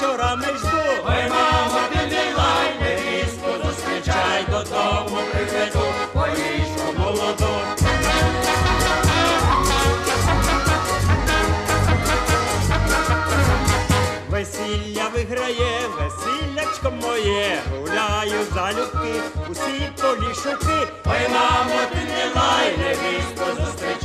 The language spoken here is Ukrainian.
вечорами жду. Ой, мамо, ти не лай, невістку зустрічай додому приведу, поїжджу молоду. Весілля виграє, весіллячко моє, гуляю за любки, усі полішуки. Ой, мамо, ти не лай, невістку зустрічай.